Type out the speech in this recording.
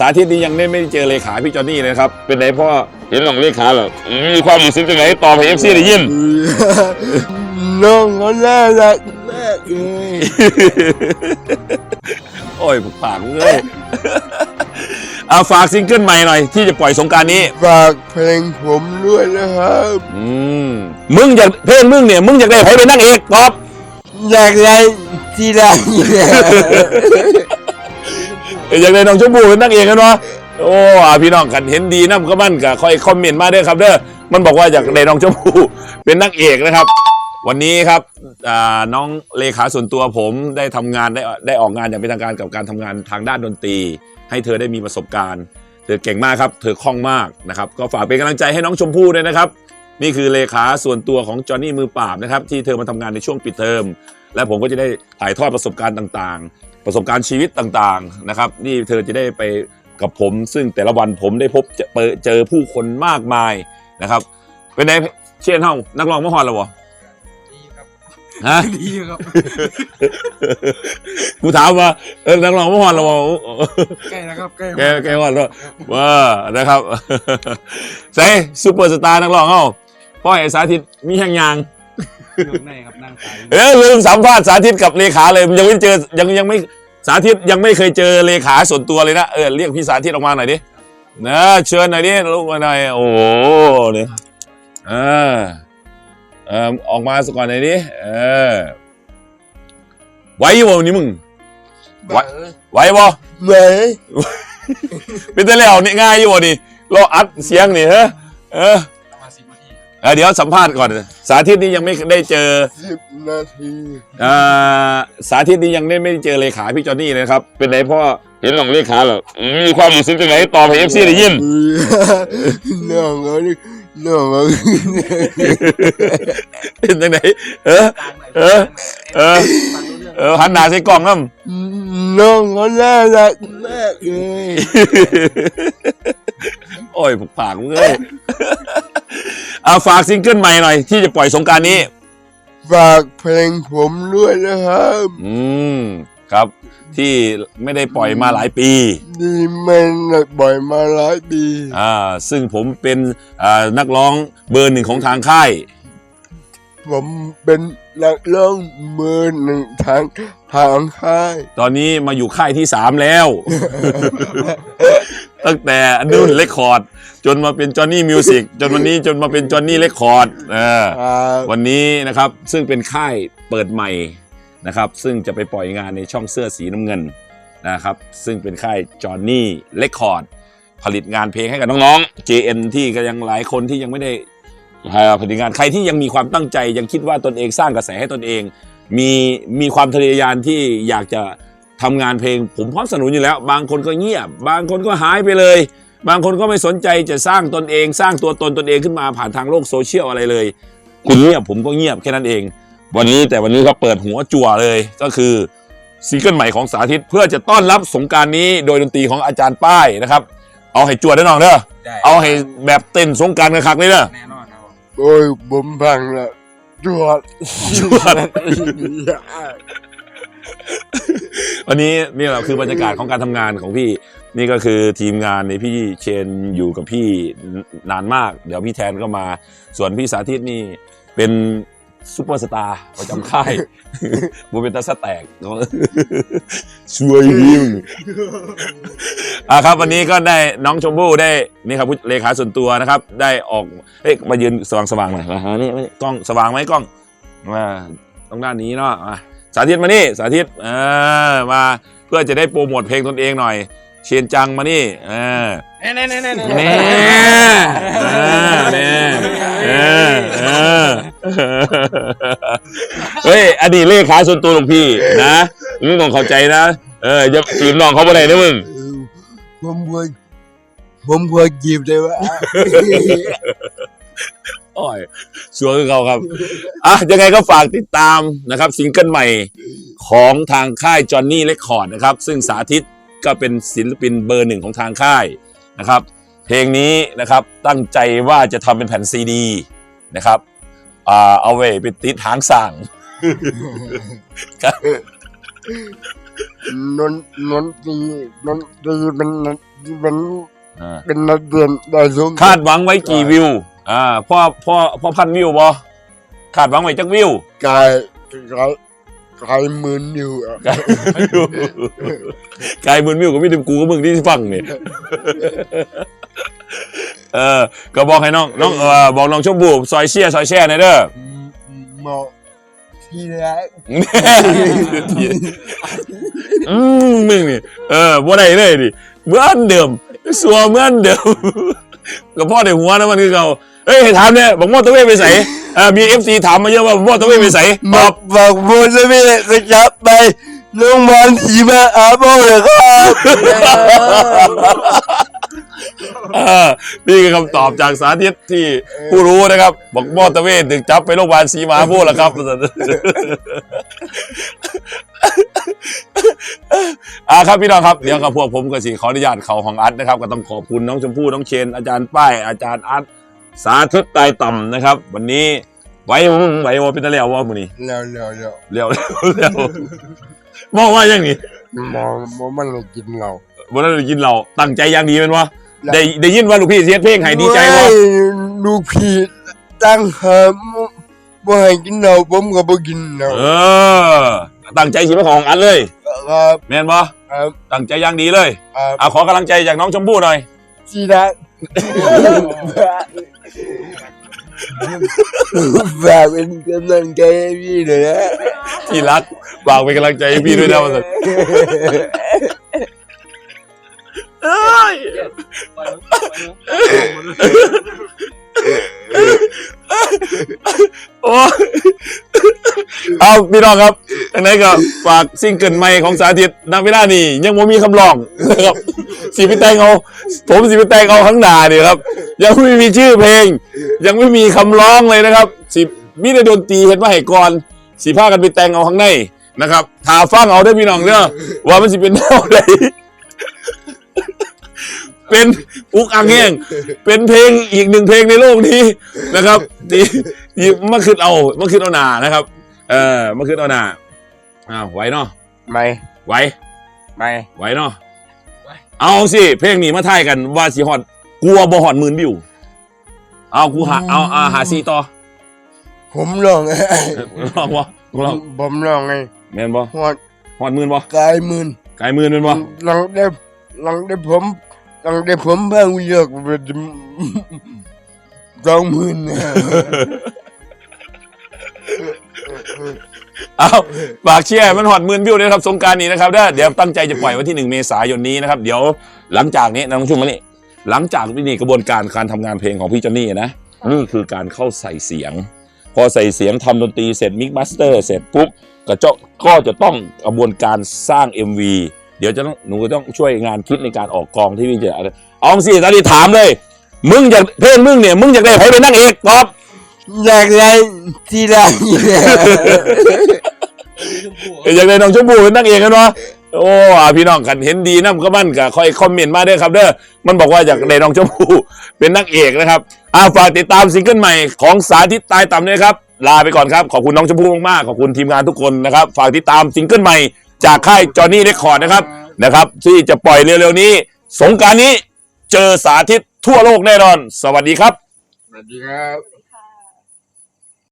สาธิตนี้ยังไม่ไม่ได้เจอเลขาพี่จอนนี่เลยนะครับ เป็นไรพ่อเห็นหลองเลขาเหรอมีความรู้สึกยังไงต่อไปเอฟซีได้ยินน้องเขาน่ารักมากเลยโอ้ยปากเลยเอาฝากซิงเกิลใหม่หน่อย ที่จะปล่อยสงกรารนี้ ฝากเพลงผมด้วยนะครับ อืม มึงอยากเพลงมึงเนี่ย มึงอยากได้ใครเป็นนางเอกตอบอยากได้ที่ได้เนี่ย อยากได้น้องชมพู่เป็นนางเอกกันวะโอ้พี่น้องกันเห็นดีนะก็มั่นก็คอยคอมเมนต์มาด้อครับเด้อมันบอกว่าอยากได้น้องชมพู่เป็นนางเอกนะครับ วันนี้ครับน้องเลขาส่วนตัวผมได้ทำงานได้ได้ออกงานอย่างเป็นทางการกับการทำงานทางด้านดนตรี ให้เธอได้มีประสบการณ์ เธอเก่งมากครับ เธอคล่องมากนะครับก็ฝากเป็นกำลังใจให้น้องชมพู่ด้วยนะครับ นี่คือเลขาส่วนตัวของจอห์นนี่มือปราบนะครับที่เธอมาทำงานในช่วงปิดเทอมและผมก็จะได้ถ่ายทอดประสบการณ์ต่างๆ ประสบการณ์ชีวิตต่างๆนะครับ นี่เธอจะได้ไปกับผม ซึ่งแต่ละวันผมได้พบเจอเจอผู้คนมากมายนะครับ เป็นไงเชียนเฮ้านักร้องมหอดแล้ววะดีครับฮะดีครับกูถามว่าเออนักร้องมหอดแล้ววะใกล้แล้วครับใกล้แกแกหอดแล้วว่านะครับใส่ซูเปอร์สตาร์นักร้องเฮ้าพ่อไอ้สาธิตมีแห่งยางอยู่ในครับนั่งสายเออลืมสัมภาษณ์สาธิตกับเลขาเลยยังไม่เจอยังยังไม่ สาธิตยังไม่เคยเจอเลขาส่วนตัวเลยนะเออเรียกพี่สาธิตออกมาหน่อยดินะเชิญหน่อยดิลูกมาหน่อยโอ้โหเนี่ยเออเออออกมาสักก่อนหน่อยดิเออไหวอยู่บ่วันนี้มึงไหวไหวบ่ไหนเป็นแต่แล้วนี่ง่ายอยู่บ่นี่เราอัดเสียงนี่เฮ้อเออ เออเดี๋ยวสัมภาษณ์ก่อน สาธิตนี่ยังไม่ได้เจอสิบนาทีอ่าสาธิตนี้ยังได้ไม่ได้เจอเลขาพี่จอนนี่เลยครับ เป็นไรพ่อเห็นหลองเลขาเหรอมีความรู้สึกยังไงต่อไปเอฟซีได้ยินน้องเขานี่น้องเขาเป็นยังไงเออกลางหน่อยเออ เออฟังรู้เรื่องเออหันหน้าใส่กล่องน้น้องเขาน่ารักมากเลยำโอ้ยปากมึงเลย เอาฝากซิงเกิลใหม่หน่อย ที่จะปล่อยสงกรารนี้ ฝากเพลงผมด้วยนะครับ อืมครับ ที่ไม่ได้ปล่อยมาหลายปีนี่มันบ่อยมาหลายปีอ่า ซึ่งผมเป็นอ่านักร้องเบอร์หนึ่งของทางค่าย ผมเป็น นักร้องมือหนึ่งทางทางค่ายตอนนี้มาอยู่ค่ายที่สามแล้ว ตั้งแต่นุ่นเลคคอร์ด จนมาเป็นจอห์นนี่มิวสิกจนวันนี้จนมาเป็นจอห์นนี่เลคคอร์ดเอออ่าวันนี้นะครับซึ่งเป็นค่ายเปิดใหม่นะครับ ซึ่งจะไปปล่อยงานในช่องเสื้อสีน้ำเงินนะครับ ซึ่งเป็นค่ายจอห์นนี่เลคคอร์ดผลิตงานเพลงให้กับน้องๆ JN ที่ก็ยังหลายคนที่ยังไม่ได้อ่า ผลิตงานใครที่ยังมีความตั้งใจยังคิดว่าตนเองสร้างกระแสให้ตนเอง มีมีความทะเยอทะยานที่อยากจะทำงานเพลง ผมพร้อมสนุนอยู่แล้ว บางคนก็เงียบ บางคนก็หายไปเลย บางคนก็ไม่สนใจจะสร้างตนเอง สร้างตัวตนตนเองขึ้นมาผ่านทางโลกโซเชียลอะไรเลย คุณเงียบผมก็เงียบแค่นั้นเอง วันนี้แต่วันนี้เขาเปิดหัวจั่วเลยก็คือซิงเกิลใหม่ของสาธิตเพื่อจะต้อนรับสงการนี้โดยดนตรีของอาจารย์ป้ายนะครับ เอาให้จั่วได้น้องเด้อเอาให้แบบเต้นสงการกันคักเลยเด้อ โอ้ยผมพังละจวดจวด วันนี้นี่แหละคือบรรยากาศของการทำงานของพี่ นี่ก็คือทีมงานในพี่เชนอยู่กับพี่นานมาก เดี๋ยวพี่แทนก็มา ส่วนพี่สาธิตนี่เป็น ซูเปอร์สตาร์ประจำค่ายบูเป็นตาสแตกช่วยยิ้มอะครับวันนี้ก็ได้น้องชมพู่ได้นี่ครับผู้เลขาส่วนตัวนะครับ ได้ออกเอ้ยมายืนสว่างสว่างๆหน่อยมาหานี่มานี่กล้องสว่างไหมกล้องมาต้องด้านนี้เนาะมาสาธิตมานี่สาธิตเออมาเพื่อจะได้โปรโมทเพลงตนเองหน่อยเชียนจังมานี่เออแน่แน่แน่แน่แน่แน่แน่ เออเฮ้ยอดีตเลขาส่วนตัวหลวงพี่นะมึงต้องเข้าใจนะเอออย่าจีบน้องเขาไปไหนนะมึงผมควรผมควรจีบได้ว่าโอ้ยสวยคือเขาครับอะยังไงก็ฝากติดตามนะครับซิงเกิลใหม่ของทางค่ายจอห์นนี่เรคคอร์ดนะครับ ซึ่งสาธิตก็เป็นศิลปินเบอร์หนึ่งของทางค่ายนะครับ เพลงนี้นะครับตั้งใจว่าจะทำเป็นแผ่นซีดีนะครับ อ่าเอาไว้ไปติดหางสั่งนนนนตรีนนตรีเป็นเป็นอ่าเป็นนักเรียนได้สูงคาดหวังไว้กี่วิว อ่าพ่อพ่อพ่อพันวิวบ่คาดหวังไว้จักวิว กายกายกายหมื่นอยู่อะกายหมืนวิวก็มีแต่กูกับมึงที่ฟังเนี่ย เออ ก็บอกให้น้องน้องเออบอกน้องชมพู่ซอยเชียร์ซอยแช่หน่อยเด้อเหมาะที่แรกอืมมึงนี่เออบ่ได้เลยดิเหมือนเดิมสัวเหมือนเดิมก็พ่อในหัวนะมันคือเขาเอ้ยให้ถามเนี่ยบอกมอเตอร์เวย์ไปใส่เออมีเอฟซีถามมาเยอะว่าบอกมอเตอร์เวย์ไปใส่ตบออบกบอกโมจะไม่ได้จะจับไปโรงพยาบาลสีมาอาโบ เลยครับเออนี่คือคำตอบจากสาธิตที่ผู้รู้นะครับ บอกมอเตอร์เวย์ถึงจับไปโรงพยาบาลสีมหาโพธิ์แล้วครับอ่าครับพี่น้องครับเดี๋ยวกับพวกผมก็สิขออนุญาตเขาของอัดนะครับ ก็ต้องขอบคุณน้องชมพู่น้องเชนอาจารย์ป้ายอาจารย์อัดสาธิตตายต่ำนะครับ วันนี้ไหวบ่มึงไหวว่าเป็นตะเลียวว่ามือนี้แล้วแล้วแล้วเลียวเลียวเลียวมองว่าอย่างนี้มองมองมันเลยกินเรา วันนั้นได้ยินเราตั้งใจอย่างดีเป็นวะได้ได้ยินว่าลูกพี่เสียเพลงให้ดีใจวะเว้ยลูกพี่ตั้งหามบ่ให้กินเราผมก็บ่กินเราเออ ตั้งใจสิมาของอันเลยครับ แม่นบ่ครับ ตั้งใจอย่างดีเลยครับเอาขอกำลังใจจากน้องชมพู่หน่อยสีดาฝากเป็นกำลังใจให้พี่หน่อยนะ ที่รักฝากเป็นกำลังใจให้พี่ด้วยนะวันนี้ เอ้ยปล่อยปล่อยโอ้เอาพี่น้องครับอันไหนก็ฝากซิงเกิลใหม่ของสาธิตณเวลานี้ยังไม่มีคำร้องนะครับสีไปแตงเอาผมสีไปแตงเอาข้างหน้าเนี่ยครับ ยังไม่มีชื่อเพลง ยังไม่มีคำร้องเลยนะครับสิมีแต่ดนตรีเห็นมาให้ก่อนสีผ้ากันไปแต่งเอาข้างในนะครับถาฟังเอาได้พี่น้องเด้อว่ามันสิเป็นแนวไหน เป็นอุกอังแห้งเป็นเพลงอีกหนึ่งเพลงในโลกนี้นะครับที่ที่มาขึ้นเอามาขึ้นเอาหนานะครับ เออมาขึ้นเอาหนาอ้าวไหวเนาะไม่ไหวไม่ไหวเนาะเอาสิเพลงนี้มาทายกันว่าสิฮอดกลัวบ่ฮอดหมื่นวิวเอากูหาเอาเอาหาซีต่อผมลองลองบ่ลองผมลองไงแม่นบ่หอดฮอดหมื่นบ่กายหมื่นไกลหมื่นแม่นบ่ลองได้ลองได้ผม ลองได้ผมเพิ่งเยอะไปสองหมื่นนะเอาฝากเชียร์มันฮอดหมื่นวิวด้วยนะครับสงกรารนี้นะครับเด้อเดี๋ยวตั้งใจจะปล่อยวันที่1เมษายนนี้นะครับ เดี๋ยวหลังจากนี้น้องชุ่มมานี่หลังจากนี่กระบวนการการทำงานเพลงของพี่จอนนี่นะนี่คือการเข้าใส่เสียง พอใส่เสียงทำดนตรีเสร็จมิกมาสเตอร์เสร็จปุ๊บก็จะก็จะต้องกระบวนการสร้าง MV เดี๋ยวจะต้องหนูก็ต้องช่วยงานคิดในการออกกองที่พี่จะอะไรเอาสิตอนนี้ถามเลย มึงอยากเพลงมึงเนี่ย มึงอยากได้ใครเป็นนางเอกตอบอยากได้ที่ได้เนี่ยชมพู่อยากได้น้องชมพู่เป็นนางเอกกันวะโอ้อะพี่น้องกันเห็นดีนะก็มันก็คอยคอมเมนต์มาด้วยครับเด้อมันบอกว่าอยากได้น้องชมพู่เป็นนางเอกนะครับอ่าฝากติดตามซิงเกิลใหม่ของสาธิตตายต่ำด้วยครับ ลาไปก่อนครับ ขอบคุณน้องชมพู่มากๆขอบคุณทีมงานทุกคนนะครับ ฝากติดตามซิงเกิลใหม่ จากค่ายจอห์นนี่เรคคอร์ดนะครับนะครับ ที่จะปล่อยเร็วๆนี้ สงกรารนี้เจอสาธิตทั่วโลกแน่นอน สวัสดีครับ สวัสดีครับ